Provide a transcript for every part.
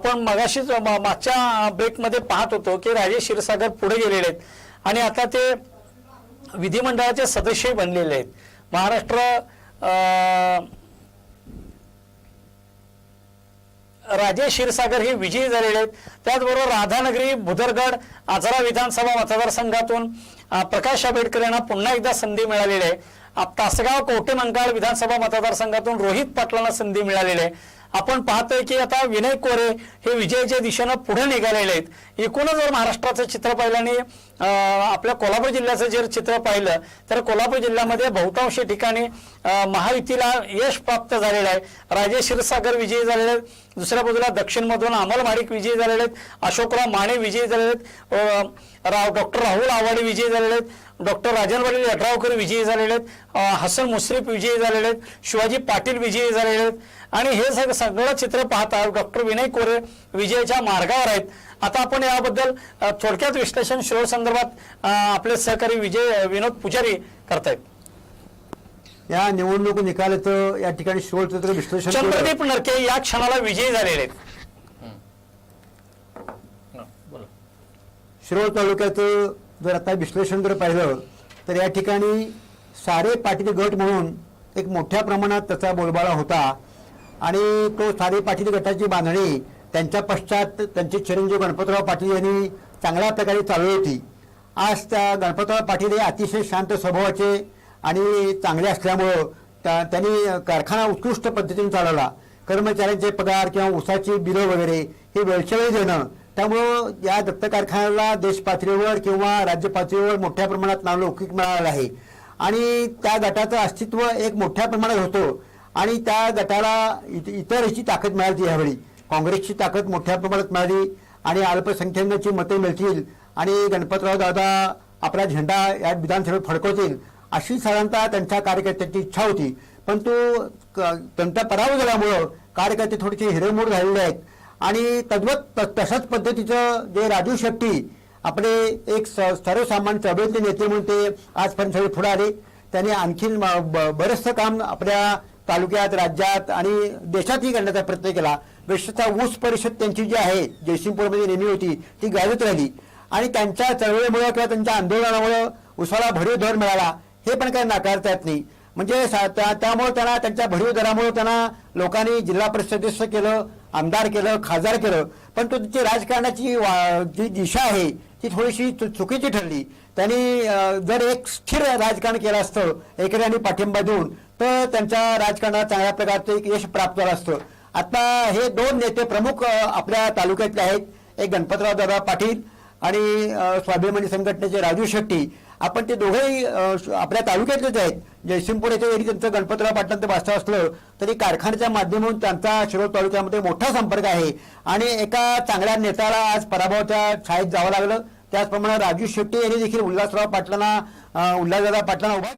आपण मगाशीच मागच्या ब्रेकमध्ये पाहत होतो की राजेश क्षीरसागर पुढे गेलेले आहेत. आणि आता ते विधिमंडळाचे सदस्यही बनलेले आहेत. महाराष्ट्र राजेश क्षीरसागर हे विजयी झालेले आहेत. त्याचबरोबर राधानगरी भुदरगड आजरा विधानसभा मतदारसंघातून प्रकाश आंबेडकर यांना पुन्हा एकदा संधी मिळालेली आहे. तासगाव कवटेमंगाळ विधानसभा मतदारसंघातून रोहित पाटलांना संधी मिळालेली आहे. आपण पाहतोय की आता विनय कोरे हे विजयाच्या दिशेनं पुढे निघालेले आहेत. एकूणच जर महाराष्ट्राचं चित्र पाहिलं आणि आपल्या कोल्हापूर जिल्ह्याचं जर चित्र पाहिलं तर कोल्हापूर जिल्ह्यामध्ये बहुतांश ठिकाणी महायुतीला यश प्राप्त झालेलं आहे. राजे क्षीरसागर विजयी झालेले आहेत. दुसऱ्या बाजूला दक्षिणमधून अमल माडिक विजयी झालेले आहेत. अशोकराव माने विजयी झालेले आहेत. राव डॉक्टर राहुल आवाडे विजयी झालेले आहेत. डॉक्टर राजन वडील यड्रावकर विजयी झालेले आहेत. हसन मुश्रीफ विजयी झालेले आहेत. शिवाजी पाटील विजयी झालेले आहेत. आणि हे सग सगळं चित्र पाहता डॉक्टर विनय कोरे विजयाच्या मार्गावर आहेत. आता आपण याबद्दल थोडक्यात विश्लेषण शोध संदर्भात आपले सहकारी विजय विनोद पुजारी करतायत. या निवडणूक निकालाचं या ठिकाणी शिरोळचं तर विश्लेषण. चंद्रदीप नरके या क्षणाला विजयी झालेले आहेत. शिरोळ तालुक्याचं जर आता विश्लेषण जर पाहिलं तर या ठिकाणी सारे पाटील गट म्हणून एक मोठ्या प्रमाणात त्याचा बोलबाला होता. आणि तो सारे पाटील गटाची बांधणी त्यांच्या पश्चात त्यांचे चिरंजीव गणपतराव पाटील यांनी चांगल्या प्रकारे चालवली होती. आज त्या गणपतराव पाटील हे अतिशय शांत स्वभावाचे आणि चांगले असल्यामुळं त्या- त्यांनी कारखाना उत्कृष्ट पद्धतीने चालवला. कर्मचाऱ्यांचे पगार किंवा ऊसाची बिलं वगैरे हे वेळच्या वेळी देणं. त्यामुळं या दत्त कारखान्याला देश पातळीवर किंवा राज्य पातळीवर मोठ्या प्रमाणात नावलौकिक मिळालेलं आहे. आणि त्या गटाचं अस्तित्व एक मोठ्या प्रमाणात होतो. आणि त्या गटाला इत- इतरची ताकद मिळाली यावेळी. काँग्रेसची ताकद मोठ्या प्रमाणात मिळाली आणि अल्पसंख्याकांची मते मिळतील. आणि गणपतराव दादा आपला झेंडा या विधानसभेत फडकवतील. अशी साधारणतः त्यांच्या कार्यकर्त्यांची इच्छा होती. पण तो क- त्यांचा पराभव झाल्यामुळं कार्यकर्ते थोडेसे हिरेमोड झालेले आहेत. आणि तद्वत त- तशाच पद्धतीचं जे राजू शेट्टी आपले एक स- सर्वसामान्य चळवळीतले नेते म्हणून ते आजपर्यंत सगळे पुढे आले. त्यांनी आणखीन ब- बरंचसं काम आपल्या तालुक्यात राज्यात आणि देशातही करण्याचा प्रयत्न केला. विशेषतः ऊस परिषद त्यांची जी आहे जयसिंगपूरमध्ये नेहमी होती ती गाजत राहिली. आणि त्यांच्या चळवळीमुळे किंवा त्यांच्या आंदोलनामुळं उसाला भरीव धर मिळाला. हे पण काही नाकारता येत नाही. म्हणजे सा- त्या- त्यामुळे त्यांना त्यांच्या भरीव दरामुळे त्यांना लोकांनी जिल्हा परिषद सदस्य केलं आमदार केलं खासदार केलं. पण तो तिची राजकारणाची वा- जी दिशा आहे ती थोडीशी चु- चुकीची ठरली. त्यांनी जर एक स्थिर राजकारण केलं असतं एखाद्याने पाठिंबा देऊन तर त्यांच्या राजकारणात चांगल्या प्रकारचं एक यश प्राप्त झालं असतं. आता हे दोन नेते प्रमुख आपल्या तालुक्यातले आहेत. एक गणपतराव दादा पाटील आणि स्वाभिमानी संघटनेचे राजू शेट्टी. आपण ते दोघेही आपल्या तालुक्यातलेच आहेत जयसिंगपूर येथे जरी त्यांचं गणपतराव पाटलांचं वास्तव असलं तरी कारखान्याच्या माध्यमातून त्यांचा शिरोळ तालुक्यामध्ये मोठा संपर्क आहे. आणि एका चांगल्या नेत्याला आज पराभवाच्या छायेत जावं लागलं. त्याचप्रमाणे राजू शेट्टी यांनी देखील उल्हासराव पाटलांना उल्हासदादा पाटलांना उभा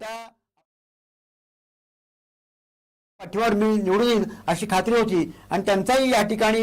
आता पाठीवर मी निवडून येईन अशी खात्री होती. आणि त्यांचाही या ठिकाणी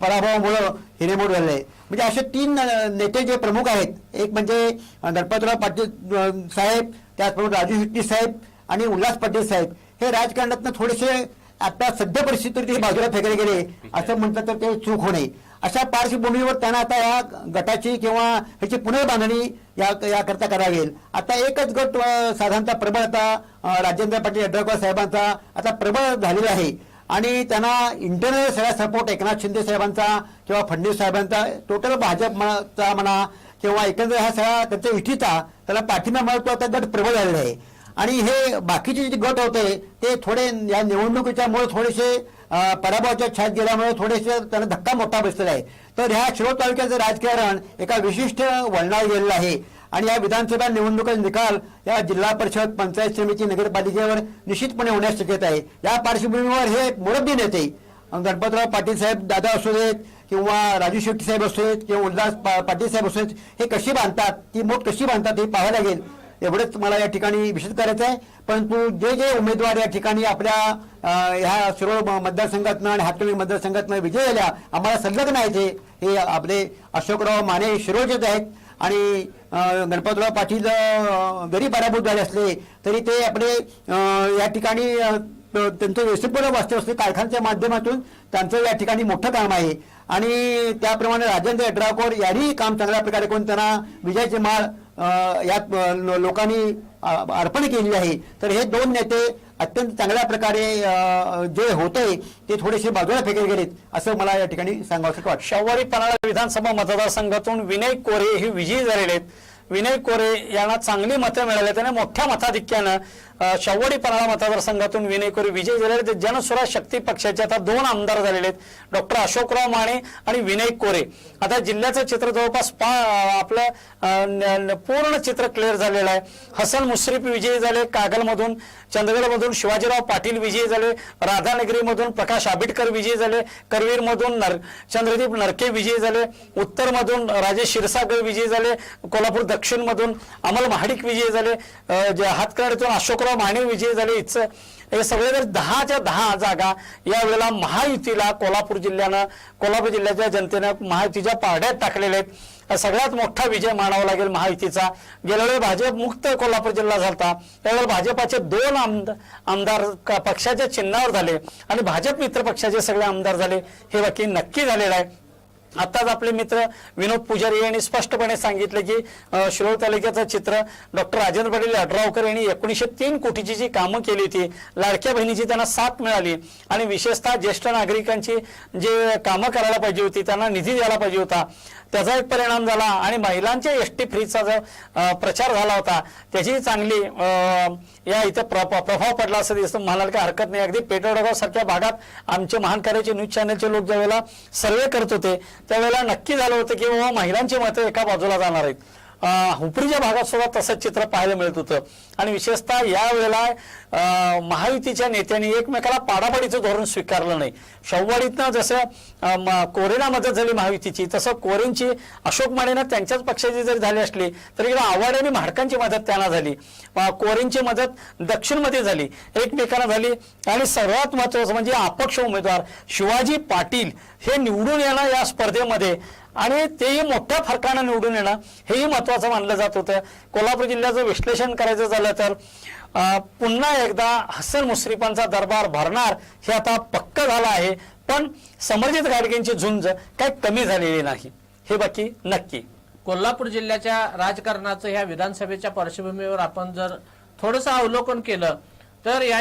पराभवामुळं हिरेमोड झालेलं आहे म्हणजे असे तीन नेते जे प्रमुख आहेत एक म्हणजे अं, गणपतराव पाटील साहेब त्याचप्रमाणे राजू शेट्टी साहेब आणि उल्हास पाटील साहेब. हे राजकारणातनं थोडेसे आता सध्या परिस्थितीत बाजूला फेकले गेले. असं म्हटलं तर ते चूक होणे. अशा पार्श्वभूमीवर त्यांना आता या गटाची किंवा ह्याची पुनर्बांधणी या याकरता करावी आता एकच गट साधारणतः प्रबळ आता राजेंद्र पाटील यड्रावकर साहेबांचा आता प्रबळ झालेला आहे. आणि त्यांना इंटरनल सगळा सपोर्ट एकनाथ शिंदे साहेबांचा किंवा फडणवीस साहेबांचा टोटल भाजपचा म्हणा किंवा एकंदर हा सगळा त्यांचा युतीचा त्याला पाठिंबा मिळतो आता गट प्रबळ झालेला आहे. आणि हे बाकीचे जे गट होते ते थोडे या निवडणुकीच्यामुळे थोडेसे पराभवाच्या छात गेल्यामुळे थोडेसे त्यांना धक्का मोठा बसलेला आहे. तर ह्या शिरोळ तालुक्याचं राजकारण एका विशिष्ट वळणावर गेलेलं आहे. आणि या विधानसभा निवडणुकीचा निकाल या जिल्हा परिषद पंचायत समिती नगरपालिकेवर निश्चितपणे होण्यास शक्यता आहे. या पार्श्वभूमीवर हे मुरब्बी नेते गणपतराव पाटील साहेब दादा असू देत किंवा राजू शेट्टी साहेब असू देत किंवा उल्हास पाटील साहेब असू देत हे कशी बांधतात ती मोठ कशी बांधतात हे पाहावं लागेल एवढंच मला या ठिकाणी विशेष करायचं आहे. परंतु जे जे उमेदवार या ठिकाणी आपल्या ह्या सर्व मतदारसंघातनं आणि हातकणी मतदारसंघातनं विजय झाल्या आम्हाला संलग्न आहे हे आपले अशोकराव माने शिरोजत आहेत. आणि गणपतराव पाटील जरी पराभूत झाले असले तरी ते आपले या ठिकाणी त्यांचं व्यवस्थितपणे वास्तव असते कारखान्याच्या माध्यमातून. त्यांचं या ठिकाणी मोठं काम आहे. आणि त्याप्रमाणे राजेंद्र यड्रावकर यांनीही काम चांगल्या प्रकारे करून त्यांना विजयाची माळ यात लो- लोकांनी अर्पण केली आहे. तर हे दोन नेते अत्यंत चांगल्या प्रकारे जे होते ते थोडेसे बाजूला फेकले गेलेत असं मला या ठिकाणी सांगावं वाटतं. शनिवारी पन्हाळा विधानसभा मतदारसंघातून विनय कोरे हे विजयी झालेले आहेत. विनय कोरे यांना चांगली मतं मिळाली त्याने मोठ्या मताधिक्यानं शवडी पराळा मतदारसंघातून विनय कोरे विजय झालेले ते जनस्वराज शक्ती पक्षाचे आता दोन आमदार झालेले आहेत. डॉक्टर अशोकराव माने आणि विनय कोरे. आता जिल्ह्याचं चित्र जवळपास पा आपलं न- पूर्ण चित्र क्लिअर झालेलं आहे. हसन मुश्रीफ विजयी झाले कागलमधून चंदगडमधून शिवाजीराव पाटील विजयी झाले राधानगरीमधून प्रकाश आबिटकर विजयी झाले करवीरमधून नर चंद्रदीप नरके विजयी झाले उत्तरमधून राजेश क्षीरसागर विजयी झाले कोल्हापूर दक्षिणमधून अमल महाडिक विजयी झाले. जे हातकर्णीतून अशोकराव माने विजयी झाले. इथं हे सगळे जर दहाच्या दहा जागा यावेळेला महायुतीला कोल्हापूर जिल्ह्यानं कोल्हापूर जिल्ह्याच्या जनतेनं महायुतीच्या पारड्यात टाकलेले आहेत. सगळ्यात मोठा विजय मानावा लागेल महायुतीचा. गेल्यावेळी भाजप मुक्त कोल्हापूर जिल्हा झाला त्यावेळेला भाजपाचे दोन आमदार पक्षाच्या चिन्हावर झाले. आणि भाजप मित्र पक्षाचे सगळे आमदार झाले. हे बाकी नक्की झालेलं आहे. आताच आपले मित्र विनोद पुजारी यांनी स्पष्टपणे सांगितले की शिरोळ तालुक्याचं चित्र डॉक्टर राजेंद्र पाटील अड्रावकर यांनी एकोणीसशे तीन कोटीची जी कामं केली होती लाडक्या बहिणीची त्यांना साथ मिळाली आणि विशेषतः ज्येष्ठ नागरिकांची जे कामं करायला पाहिजे होती त्यांना निधी द्यायला पाहिजे होता. त्याचा एक परिणाम झाला आणि महिलांच्या एस टी फ्रीचा जो प्रचार झाला होता त्याची चांगली या इथं प्र- प्रभाव पडला असं दिसतं. म्हणाल काही हरकत नाही. अगदी पेटोडगाव सारख्या भागात आमचे महान कार्याचे न्यूज चॅनलचे लोक ज्यावेळेला सर्वे करत होते त्यावेळेला नक्की झालं होतं की बाबा महिलांची मतं एका बाजूला जाणार आहेत. हुपरीच्या भागात सुद्धा तसंच चित्र पाहायला मिळत होतं. आणि विशेषतः यावेळेला महायुतीच्या नेत्यांनी एकमेकाला पाडापाडीचं धोरण स्वीकारलं नाही. शववाडीतनं जसं म- कोरेना मदत झाली महायुतीची तसं कोरेनची अशोक मानेनं त्यांच्याच पक्षाची जरी झाली असली तरी इकडे आव्हाड आणि म्हाडकांची मदत त्यांना झाली. कोरेनची मदत दक्षिणमध्ये झाली. एकमेकांना झाली. आणि सर्वात महत्वाचं म्हणजे अपक्ष उमेदवार शिवाजी पाटील हे निवडून येणं या स्पर्धेमध्ये. आणि तेही मोठ्या फरकानं निवडून येणं हेही महत्वाचं मानलं जात होतं. कोल्हापूर जिल्ह्याचं विश्लेषण करायचं झालं तर पुन्हा एकदा हसन मुश्रीफांचा दरबार भरणार हे आता पक्क झालं आहे. पण समर्जित गाडगेंची झुंज काही कमी झालेली नाही. हे बाकी नक्की. कोल्हापूर जिल्ह्याच्या राजकारणाचं ह्या विधानसभेच्या पार्श्वभूमीवर आपण जर थोडंसं अवलोकन केलं तर या